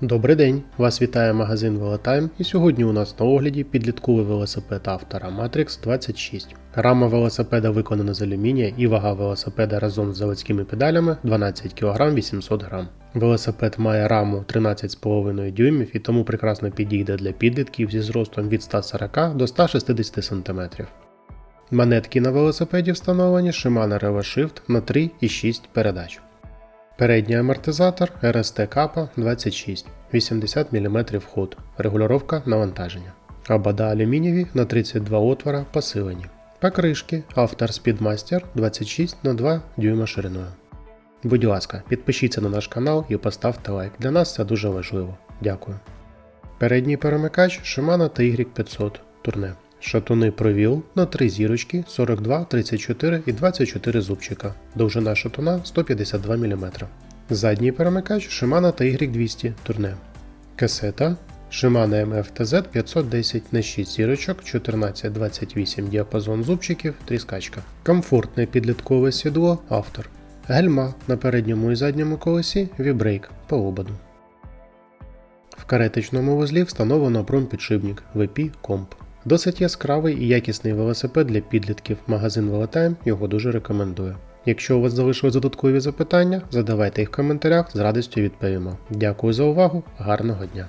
Добрий день! Вас вітає магазин Велотайм і сьогодні у нас на огляді підлітковий велосипед автора Matrix 26. Рама велосипеда виконана з алюмінія і вага велосипеда разом з заводськими педалями 12 кг 800 г. Велосипед має раму 13,5 дюймів і тому прекрасно підійде для підлітків зі зростом від 140 до 160 см. Манетки на велосипеді встановлені Shimano RevoShift на 3,6 передач. Передній амортизатор RST Kappa 26, 80 мм ход, регулювання навантаження. Обода алюмінієві на 32 отвора посилені. Покришки автор Speedmaster 26 на 2 дюйма шириною. Будь ласка, підпишіться на наш канал і поставте лайк. Для нас це дуже важливо. Дякую. Передній перемикач Shimano TY500 турне. Шатуни провіл на 3 зірочки 42, 34 і 24 зубчика. Довжина шатуна 152 мм. Задній перемикач Shimano TY200 турне. Касета Shimano MFTZ 510 на 6 зірочок 14-28 діапазон зубчиків, тріскачка. Комфортне підліткове сідло автор. Гельма на передньому і задньому колесі вібрейк по ободу. В каретичному вузлі встановлено промпідшипник VP Comp. Досить яскравий і якісний велосипед для підлітків. Магазин Велотайм його дуже рекомендує. Якщо у вас залишились додаткові запитання, задавайте їх в коментарях, з радістю відповімо. Дякую за увагу, гарного дня!